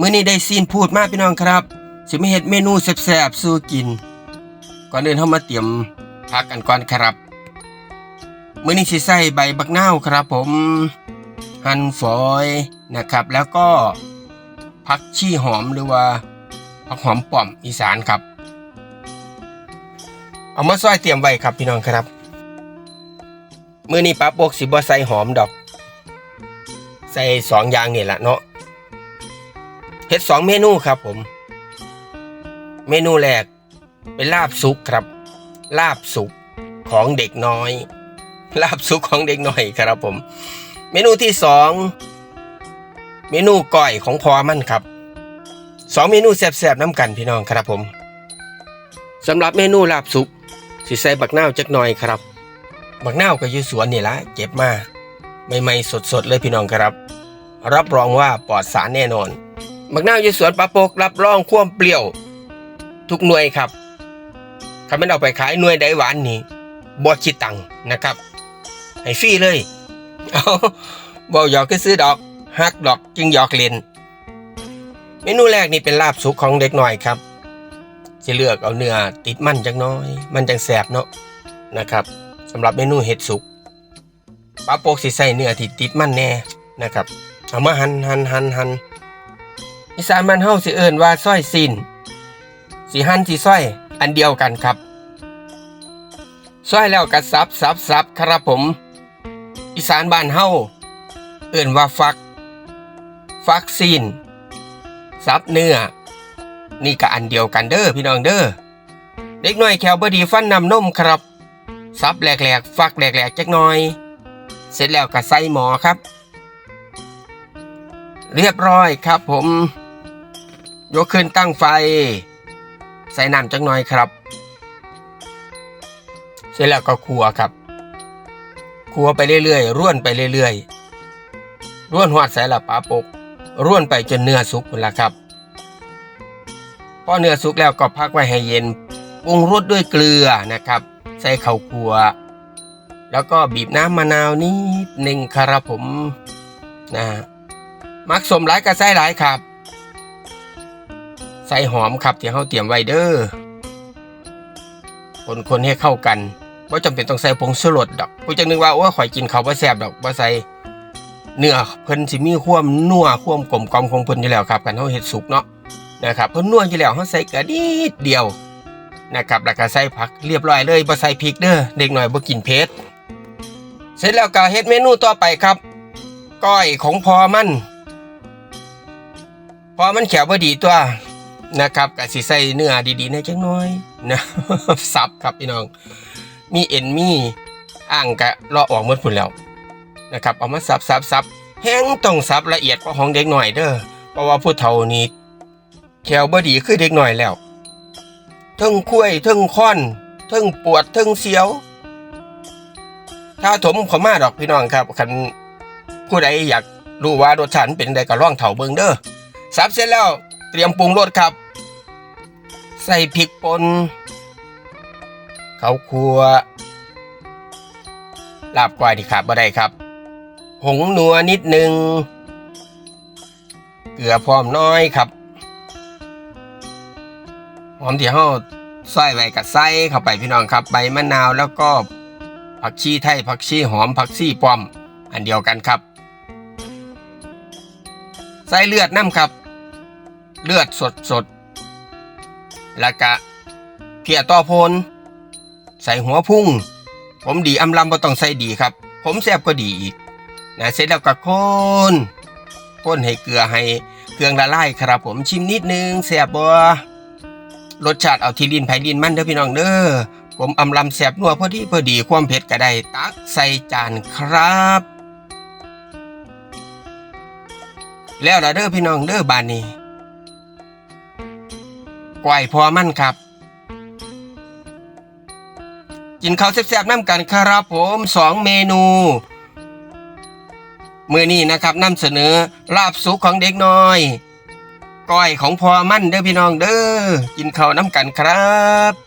มื้อนี้ได้ซีนพูดมากพี่น้องครับสิมาเฮ็ดเมนูแซ่บๆสู้กิน ก่อนอื่นเฮามาเตรียมผักกันก่อนครับ มื้อนี้สิใส่ใบบักนาวครับ ผมหั่นฝอยนะครับ แล้วก็ผักชีหอมหรือว่าผักหอมป้อมอีสานครับ เอามาซอยเตรียมไว้ครับพี่น้องครับมื้อนี้ป้าปกสิบ่ใส่หอมดอก ใส่สองอย่างนี่แหละเนาะ เฮ็ดสองเมนูครับผม เมนูแรกเป็นลาบสุกครับ ลาบสุกของเด็กน้อย ลาบสุกของเด็กน้อยครับผม เมนูที่สองเมนูก้อยของพอมันครับสองเมนูแซ่บๆน้ำกันพี่น้องครับผมสำหรับเมนูลาบสุกสิใส่บักนาวจักหน่อยครับ บักนาวก็อยู่สวนนี่ละเก็บมาใหม่ๆสดๆเลยพี่น้องครับ รับรองว่าปลอดสารแน่นอน บักนาวอยู่สวนปลาโปกรับรองความเปรี้ยว ทุกหน่วยครับถ้ามันเอาไปขายหน่วยใดหวานนี่บ่คิดตังนะครับ ให้ฟรีเลยเอาบ่หยอกก็ซื้อดอกฮักดอกจึงหยอกเล่นเมนูแรกนี่เป็นลาบสุกของเด็กหน่อยครับจะเลือกเอาเนื้อติดมันจังน้อย มันจังแสบเนาะนะครับสำหรับเมนูเห็ดสุกปลาโปกสิใส่เนื้อที่ติดมันแน่นะครับ เอามาหันหันหันหัน อีสานมันเฮาสิเอิ้นว่าส้อยซินสิหั่นสิส้อยอันเดียวกันครับส้อยแล้วก็สับสับสับครับผม อีสานบ้านเฮาเอิ้นว่าฟัก ฟักซีนซับเนื้อ นี่ก็อันเดียวกันเด้อพี่น้องเด้อเด็กน้อยแขวบดีฟันนำนมครับซับแหลกๆ ฟักแหลกๆจักหน่อย เสร็จแล้วก็ใส่หมอครับ เรียบร้อยครับผม ยกขึ้นตั้งไฟ ใส่น้ำจักหน่อยครับ เสร็จแล้วก็คั่วครับคั่วไปเรื่อยๆร่วนไปเรื่อยๆร่วนหอดใส่ละปลาปก ร่วนไปจนเนื้อสุกหมดละครับพอเนื้อสุกแล้วก็พักไว้ให้เย็นปรุงรสด้วยเกลือนะครับ ใส่ข้าวคั่วแล้วก็บีบน้ำมะนาวนิดหนึ่งครับผมนะมักสมหลายก็ใส่หลายครับ ใส่หอมครับที่เขาเตรียมไว้เด้อคนคนให้เข้ากันว่าจำเป็นต้องใส่ผงชูรสดอกกูจะนึกว่าโอ้ข่อยกินเขาวบ่แซ่บดอกบ่ใส่เนื้อเพิ่นสิมีความนัวความกลมกล่อมของเพิ่นอยู่แล้วครับกันเฮาเฮ็ดสุกเนาะนะครับเพิ่นนัวอยู่แล้วเฮาใส่กระดิดเดียวนะครับแล้วก็ใส่ผักเรียบร้อยเลยบ่ใส่พริกเด้อเด็กหน่อยบ่กินเผ็ดเสร็จแล้วก็เฮ็ดเมนูต่อไปครับก้อยของพอมันพอมันแขวบ่ดีตัว นะครับก็สิใส่เนื้อดีๆในจังน้อยนะสับครับพี่น้อง มีเอ็นมีอ่างกะเลาะออกหมดพุ่นแล้วนะครับเอามาสับสับสับแห้งต้องสับละเอียดกว่าของเด็กหน่อยเด้อเพราะว่าผู้เฒ่านี่แขวบดีคือเด็กหน่อยแล้วเทึงคุ้ยเทึงค้อนเทึงปวดเทึงเสียว ถ้าถมขามาดอกพี่น้องครับคันผู้ใดอยากรู้ว่ารสชาติมันเป็นใดก็ลองเถาเบิงเด้อสับเสร็จแล้ว รียมปรุงรสครับ ใส่พริกป่นข้าวคั่วลาบควายที่ขาดบ่ได้ครับผงนัวนิดนึง เกลือพร้อมน้อยครับ หอมที่เฮาใส่ไว้กับใส่เข้าไปพี่น้องครับ ใบมะนาวแล้วก็ผักชีไทยผักชีหอมผักชีป้อม อันเดียวกันครับ ใส่เลือดน้ำครับ เลือดสดสดแล้วก็เพียต่อพนใส่หัวพุ่ง ผมดีอำลำบ่ต้องใส่ดีครับ ผมแซ่บก็ดีอีกนะเสร็จแล้วก็คนคนให้เกลือให้เครื่องละลายครับ ผมชิมนิดนึงแซ่บบ่รสชาติเอาที่ลิ้นไผ่ลิ้นมันเด้อพี่น้องเด้อผมอำลำแซ่บนัวพอดีพอดีความเผ็ดก็ได้ตักใส่จานครับ แล้วละเด้อพี่น้องเด้อบานนี้ กวายพอมั่นครับ กินข้าวแซ่บๆน้ำกันครับผมสองเมนูมือนี้นะครับนำเสนอลาบสุกของเด็กน้อย ก้อยของพอมั่นเด้อพี่น้องเด้อกินข้าวน้ำกันครับ